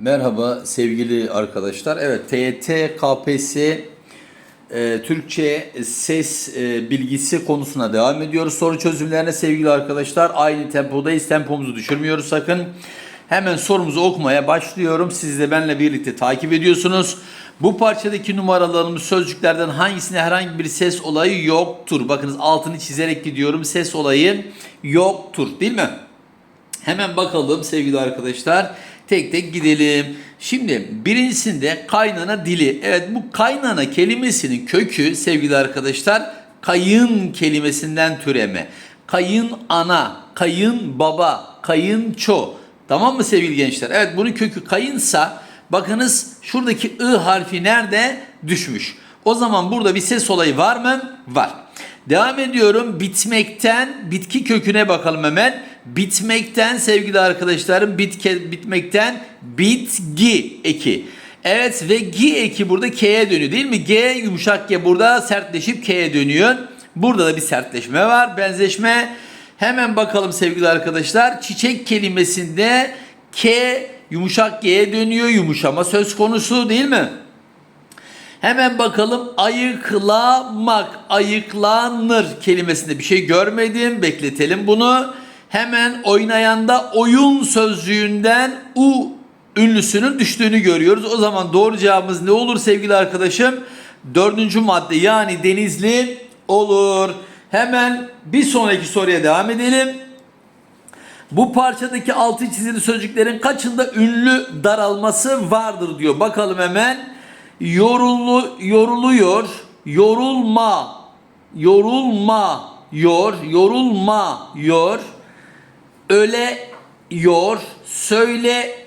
Merhaba sevgili arkadaşlar. Evet TYT KPSS e, Türkçe ses e, bilgisi konusuna devam ediyoruz. Soru çözümlerine sevgili arkadaşlar aynı tempodayız. Tempomuzu düşürmüyoruz sakın. Hemen sorumuzu okumaya başlıyorum. Siz de benimle birlikte takip ediyorsunuz. Bu parçadaki numaralarımız sözcüklerden hangisinde herhangi bir ses olayı yoktur? Bakınız altını çizerek gidiyorum. Ses olayı yoktur değil mi? Hemen bakalım sevgili arkadaşlar. Tek tek gidelim. Şimdi birincisinde kaynana dili. Evet bu kaynana kelimesinin kökü sevgili arkadaşlar kayın kelimesinden türeme. Kayın ana, kayın baba, kayınço. Tamam mı sevgili gençler? Evet bunun kökü kayınsa bakınız şuradaki ı harfi nerede? Düşmüş. O zaman burada bir ses olayı var mı? Var. Devam ediyorum. Bitmekten bitki köküne bakalım hemen. Bitmekten sevgili arkadaşlarım bitke, bitmekten bitgi eki. Evet ve gi eki burada K'ye dönüyor değil mi? G yumuşak G burada sertleşip K'ye dönüyor. Burada da bir sertleşme var. Benzeşme. Hemen bakalım sevgili arkadaşlar. Çiçek kelimesinde K yumuşak G'ye dönüyor. Yumuşama söz konusu değil mi? Hemen bakalım ayıklamak, ayıklanır kelimesinde bir şey görmedim. Bekletelim bunu. Hemen oynayanda oyun sözcüğünden u ünlüsünün düştüğünü görüyoruz. O zaman doğru cevabımız ne olur sevgili arkadaşım? Dördüncü madde yani denizli olur. Hemen bir sonraki soruya devam edelim. Bu parçadaki altı çizili sözcüklerin kaçında ünlü daralması vardır diyor. Bakalım hemen. Yorulu, yoruluyor, yorulma, yorulma, yor, yorulma, yor, öle, yor, söyle.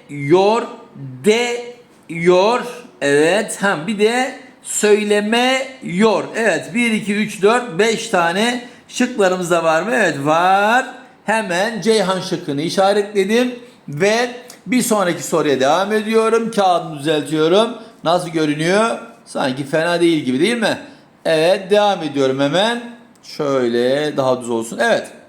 Evet, hem bir de söyleme, yor. Evet, 1, 2, 3, 4, 5 tane şıklarımız da var mı? Evet, var. Hemen Ceyhan şıkkını işaretledim ve bir sonraki soruya devam ediyorum. Kağıdını düzeltiyorum. Nasıl görünüyor? Sanki fena değil gibi değil mi? Evet devam ediyorum hemen. Şöyle daha düz olsun. Evet.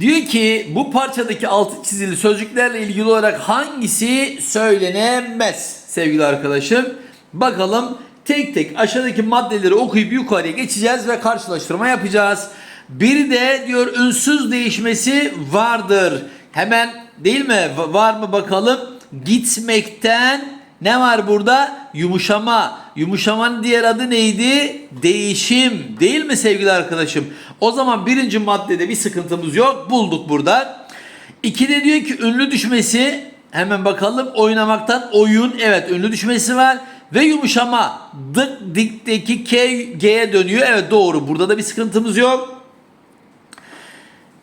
Diyor ki bu parçadaki altı çizili sözcüklerle ilgili olarak hangisi söylenemez sevgili arkadaşım? Bakalım tek tek aşağıdaki maddeleri okuyup yukarıya geçeceğiz ve karşılaştırma yapacağız. Bir de diyor ünsüz değişmesi vardır. Hemen değil mi? Va- Var mı bakalım? Gitmekten ne var burada? Yumuşama. Yumuşamanın diğer adı neydi? Değişim. Değil mi sevgili arkadaşım? O zaman birinci maddede bir sıkıntımız yok. Bulduk burada. İkide diyor ki ünlü düşmesi. Hemen bakalım oynamaktan oyun. Evet ünlü düşmesi var. Ve yumuşama. Dık dikteki K, G'ye dönüyor. Evet doğru. Burada da bir sıkıntımız yok.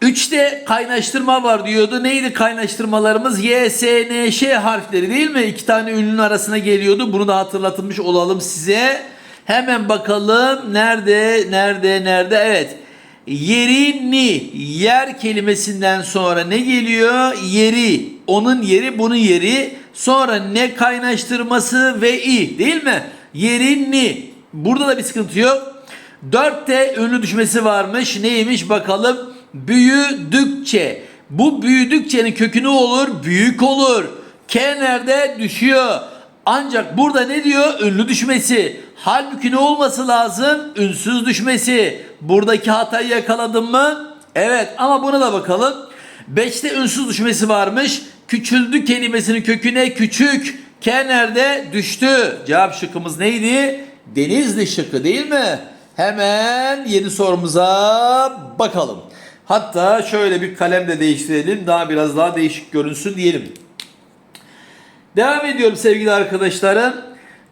Üçte kaynaştırma var diyordu. Neydi kaynaştırmalarımız? Y, S, N, Ş harfleri değil mi? İki tane ünlünün arasına geliyordu. Bunu da hatırlatılmış olalım size. Hemen bakalım. Nerede, nerede, nerede? Evet. Yerini, yer kelimesinden sonra ne geliyor? Yeri. Onun yeri, bunun yeri. Sonra ne kaynaştırması ve i değil mi? Yerini. Burada da bir sıkıntı yok. Dörtte ünlü düşmesi varmış. Neymiş bakalım? Büyüdükçe. Bu büyüdükçenin kökü ne olur? Büyük olur. K nerede? Düşüyor. Ancak burada ne diyor? Ünlü düşmesi. Halbuki ne olması lazım? Ünsüz düşmesi. Buradaki hatayı yakaladın mı? Evet ama buna da bakalım. Beşte ünsüz düşmesi varmış. Küçüldü kelimesinin köküne küçük. K nerede? Düştü. Cevap şıkkımız neydi? Denizli şıkkı değil mi? Hemen yeni sorumuza bakalım. Hatta şöyle bir kalem de değiştirelim. Daha biraz daha değişik görünsün diyelim. Devam ediyorum sevgili arkadaşlarım.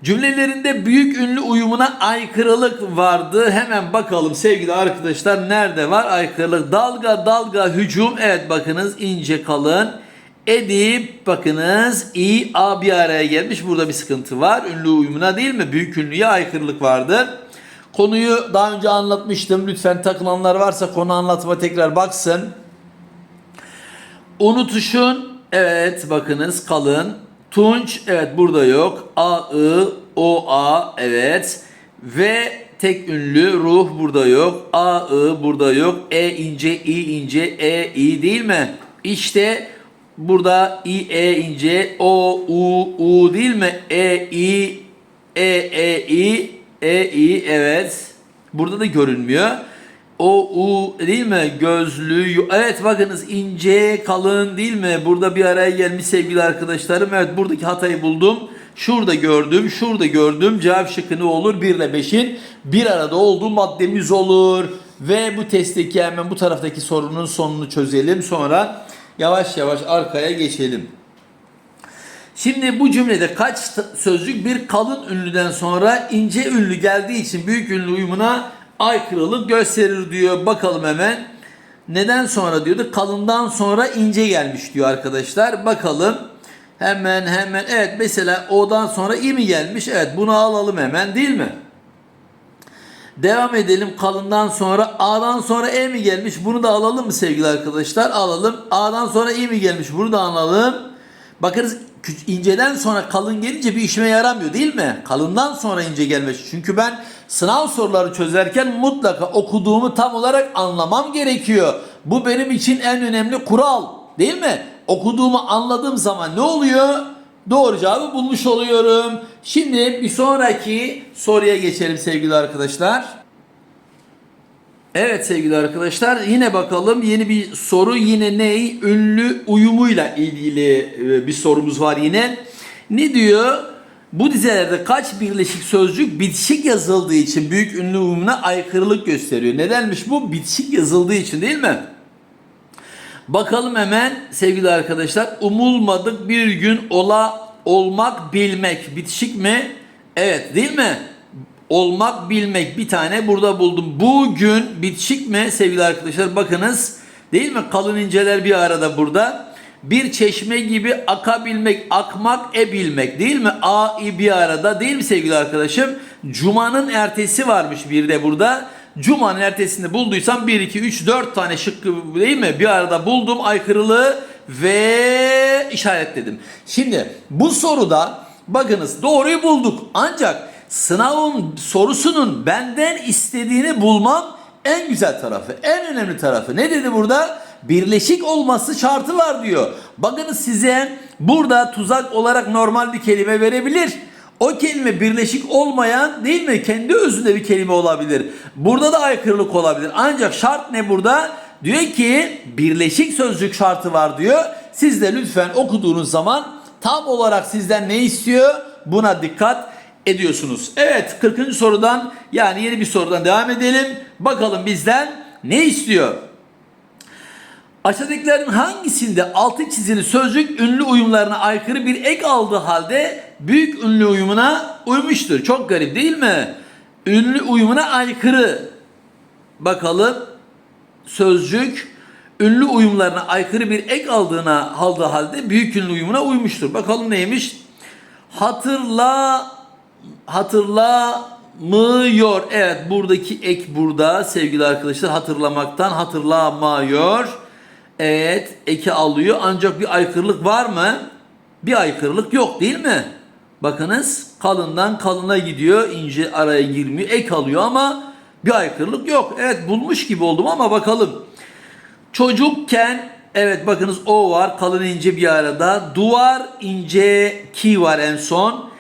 Cümlelerinde büyük ünlü uyumuna aykırılık vardı. Hemen bakalım sevgili arkadaşlar nerede var aykırılık? Dalga dalga hücum. Evet bakınız ince kalın. Edip bakınız i a bir araya gelmiş. Burada bir sıkıntı var. Ünlü uyumuna değil mi? Büyük ünlüye aykırılık vardı. Konuyu daha önce anlatmıştım. Lütfen takılanlar varsa konu anlatma tekrar baksın. Unutuşun evet bakınız kalın. Tunç evet burada yok. A I O A evet. Ve tek ünlü ruh burada yok. A I burada yok. E ince I ince E I değil mi? İşte burada i e ince o u u değil mi? E i e e i e i evet. Burada da görünmüyor. O u değil mi? Gözlü. Evet bakınız ince, kalın değil mi? Burada bir araya gelmiş sevgili arkadaşlarım. Evet buradaki hatayı buldum. Şurada gördüm, şurada gördüm. Cevap şıkkı ne olur? 1 ile 5'in bir arada olduğu maddemiz olur. Ve bu testteki hemen bu taraftaki sorunun sonunu çözelim. Sonra yavaş yavaş arkaya geçelim. Şimdi bu cümlede kaç sözcük bir kalın ünlüden sonra ince ünlü geldiği için büyük ünlü uyumuna aykırılık gösterir diyor. Bakalım hemen. Neden sonra diyordu? Kalından sonra ince gelmiş diyor arkadaşlar. Bakalım. Hemen hemen. Evet mesela o'dan sonra i mi gelmiş? Evet bunu alalım hemen değil mi? Devam edelim. Kalından sonra A'dan sonra E mi gelmiş? Bunu da alalım mı sevgili arkadaşlar? Alalım. A'dan sonra İ mi gelmiş? Bunu da alalım. Bakınız inceden sonra kalın gelince bir işime yaramıyor değil mi? Kalından sonra ince gelmiş. Çünkü ben sınav soruları çözerken mutlaka okuduğumu tam olarak anlamam gerekiyor. Bu benim için en önemli kural değil mi? Okuduğumu anladığım zaman ne oluyor? Doğru cevabı bulmuş oluyorum. Şimdi bir sonraki soruya geçelim sevgili arkadaşlar. Evet sevgili arkadaşlar yine bakalım yeni bir soru yine ney? Ünlü uyumuyla ilgili e, bir sorumuz var yine. Ne diyor? Bu dizelerde kaç birleşik sözcük bitişik yazıldığı için büyük ünlü uyumuna aykırılık gösteriyor. Nedenmiş bu? Bitişik yazıldığı için değil mi? Bakalım hemen sevgili arkadaşlar. Umulmadık bir gün ola olmak bilmek bitişik mi? Evet değil mi? Olmak bilmek bir tane burada buldum. Bugün bitişik mi sevgili arkadaşlar? Bakınız değil mi? Kalın inceler bir arada burada. Bir çeşme gibi akabilmek, akmak, e bilmek değil mi? A, i bir arada değil mi sevgili arkadaşım? Cuma'nın ertesi varmış bir de burada. Cuma'nın ertesini bulduysam 1, 2, 3, 4 tane şıkkı değil mi? Bir arada buldum aykırılığı ve işaretledim. Şimdi bu soruda bakınız doğruyu bulduk. Ancak sınavın sorusunun benden istediğini bulmam en güzel tarafı, en önemli tarafı. Ne dedi burada? Birleşik olması şartı var diyor. Bakınız size burada tuzak olarak normal bir kelime verebilir. O kelime birleşik olmayan değil mi? Kendi özünde bir kelime olabilir. Burada da aykırılık olabilir. Ancak şart ne burada? Diyor ki birleşik sözcük şartı var diyor. Siz de lütfen okuduğunuz zaman tam olarak sizden ne istiyor? Buna dikkat ediyorsunuz. Evet 40. sorudan yani yeni bir sorudan devam edelim. Bakalım bizden ne istiyor? Aşağıdakilerin hangisinde altı çizili sözcük ünlü uyumlarına aykırı bir ek aldığı halde büyük ünlü uyumuna uymuştur? Çok garip değil mi? Ünlü uyumuna aykırı. Bakalım sözcük ünlü uyumlarına aykırı bir ek aldığına aldığı halde büyük ünlü uyumuna uymuştur. Bakalım neymiş? Hatırla hatırlamıyor. Evet buradaki ek burada sevgili arkadaşlar hatırlamaktan hatırlamıyor. Evet eki alıyor ancak bir aykırılık var mı? Bir aykırılık yok değil mi? Bakınız kalından kalına gidiyor ince araya girmiyor ek alıyor ama bir aykırılık yok. Evet bulmuş gibi oldum ama bakalım. Çocukken evet bakınız o var kalın ince bir arada. Duvar ince ki var en son.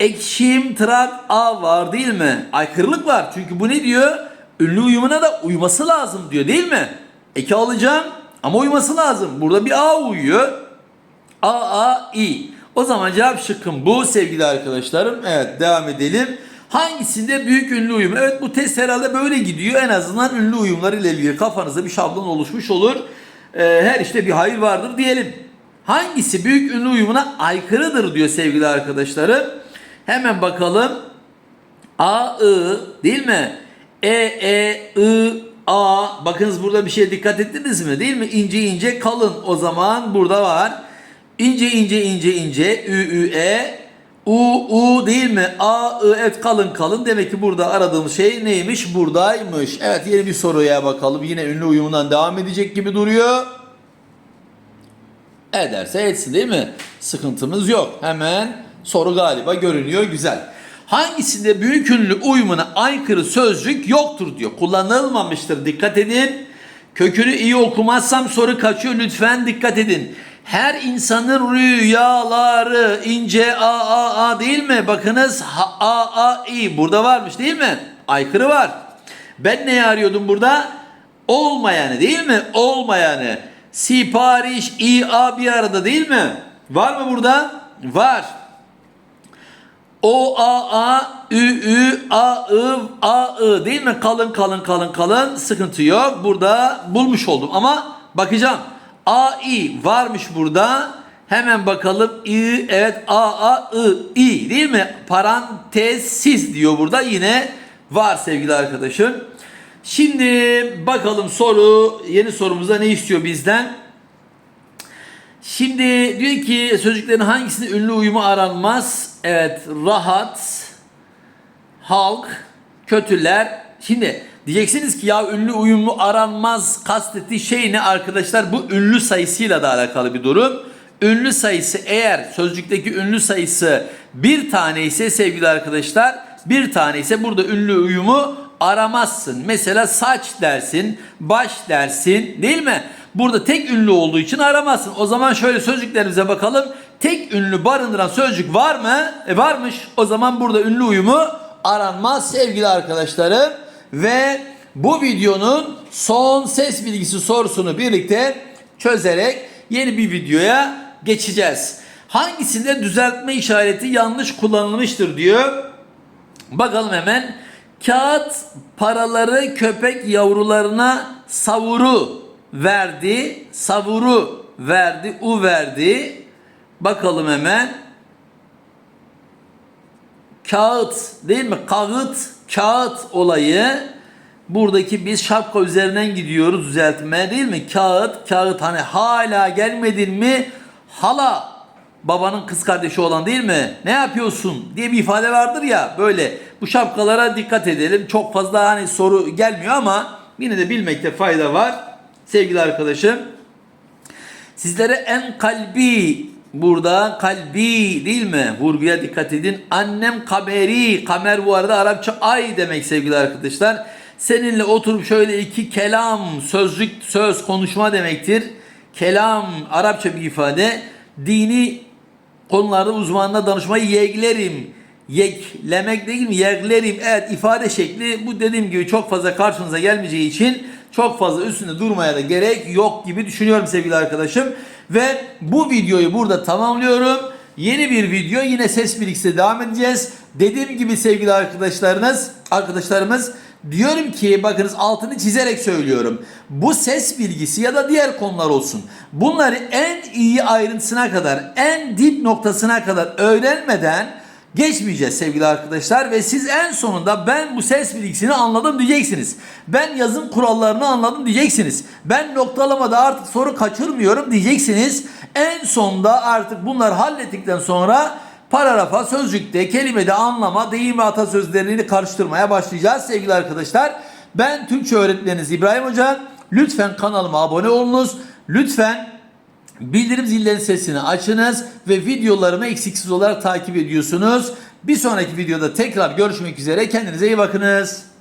Ekşim trak a var değil mi? Aykırılık var. Çünkü bu ne diyor? Ünlü uyumuna da uyması lazım diyor değil mi? Eki alacağım ama uyması lazım. Burada bir a uyuyor. A A I. O zaman cevap şıkkım bu sevgili arkadaşlarım. Evet devam edelim. Hangisinde büyük ünlü uyum? Evet bu test herhalde böyle gidiyor. En azından ünlü uyumlar ile ilgili kafanızda bir şablon oluşmuş olur. Ee, her işte bir hayır vardır diyelim. Hangisi büyük ünlü uyumuna aykırıdır diyor sevgili arkadaşlarım. Hemen bakalım. A, I değil mi? E, E, I, A. Bakınız burada bir şeye dikkat ettiniz mi? Değil mi? İnce ince kalın. O zaman burada var. İnce ince ince ince. Ü, Ü, E. U, U değil mi? A, I. Evet kalın kalın. Demek ki burada aradığımız şey neymiş? Buradaymış. Evet yeni bir soruya bakalım. Yine ünlü uyumundan devam edecek gibi duruyor. Ederse etsin değil mi? Sıkıntımız yok. Hemen soru galiba görünüyor. Güzel. Hangisinde büyük ünlü uyumuna aykırı sözcük yoktur diyor. Kullanılmamıştır. Dikkat edin. Kökünü iyi okumazsam soru kaçıyor. Lütfen dikkat edin. Her insanın rüyaları ince a a a değil mi? Bakınız ha, a a i burada varmış değil mi? Aykırı var. Ben neyi arıyordum burada? Olmayanı değil mi? Olmayanı. Sipariş i a bir arada değil mi? Var mı burada? Var. O A A Ü Ü A I A I değil mi? Kalın kalın kalın kalın sıkıntı yok. Burada bulmuş oldum ama bakacağım. A I varmış burada. Hemen bakalım. İ evet A A I I değil mi? Parantezsiz diyor burada. Yine var sevgili arkadaşım. Şimdi bakalım soru yeni sorumuzda ne istiyor bizden? Şimdi diyor ki sözcüklerin hangisinde ünlü uyumu aranmaz? Evet, rahat, halk, kötüler. Şimdi diyeceksiniz ki ya ünlü uyumlu aranmaz kastettiği şey ne arkadaşlar? Bu ünlü sayısıyla da alakalı bir durum. Ünlü sayısı eğer sözcükteki ünlü sayısı bir tane ise sevgili arkadaşlar bir tane ise burada ünlü uyumu aramazsın. Mesela saç dersin, baş dersin değil mi? Burada tek ünlü olduğu için aramazsın. O zaman şöyle sözcüklerimize bakalım. Tek ünlü barındıran sözcük var mı? E varmış. O zaman burada ünlü uyumu aranmaz sevgili arkadaşlarım. Ve bu videonun son ses bilgisi sorusunu birlikte çözerek yeni bir videoya geçeceğiz. Hangisinde düzeltme işareti yanlış kullanılmıştır diyor. Bakalım hemen. Kağıt paraları köpek yavrularına savuru verdi. Savuru verdi. U verdi. Bakalım hemen. Kağıt değil mi? Kağıt, kağıt olayı. Buradaki biz şapka üzerinden gidiyoruz düzeltmeye değil mi? Kağıt, kağıt hani hala gelmedin mi? Hala babanın kız kardeşi olan değil mi? Ne yapıyorsun diye bir ifade vardır ya böyle. Bu şapkalara dikkat edelim. Çok fazla hani soru gelmiyor ama yine de bilmekte fayda var. Sevgili arkadaşım. Sizlere en kalbi burada kalbi değil mi? Vurguya dikkat edin. Annem kameri. Kamer bu arada Arapça ay demek sevgili arkadaşlar. Seninle oturup şöyle iki kelam, sözlük, söz, konuşma demektir. Kelam Arapça bir ifade. Dini konularda uzmanına danışmayı yeklerim. Yeklemek değil mi? Yeklerim. Evet ifade şekli bu dediğim gibi çok fazla karşınıza gelmeyeceği için çok fazla üstünde durmaya da gerek yok gibi düşünüyorum sevgili arkadaşım. Ve bu videoyu burada tamamlıyorum. Yeni bir video yine ses bilgisiyle devam edeceğiz. Dediğim gibi sevgili arkadaşlarınız, arkadaşlarımız diyorum ki bakınız altını çizerek söylüyorum. Bu ses bilgisi ya da diğer konular olsun. Bunları en iyi ayrıntısına kadar, en dip noktasına kadar öğrenmeden geçmeyeceğiz sevgili arkadaşlar ve siz en sonunda ben bu ses bilgisini anladım diyeceksiniz. Ben yazım kurallarını anladım diyeceksiniz. Ben noktalamada artık soru kaçırmıyorum diyeceksiniz. En sonda artık bunları hallettikten sonra paragrafa, sözcükte, kelimede anlama, deyim ve atasözlerini karıştırmaya başlayacağız sevgili arkadaşlar. Ben Türkçe öğretmeniniz İbrahim Hoca. Lütfen kanalıma abone olunuz. Lütfen Bildirim zillerinin sesini açınız ve videolarımı eksiksiz olarak takip ediyorsunuz. Bir sonraki videoda tekrar görüşmek üzere. Kendinize iyi bakınız.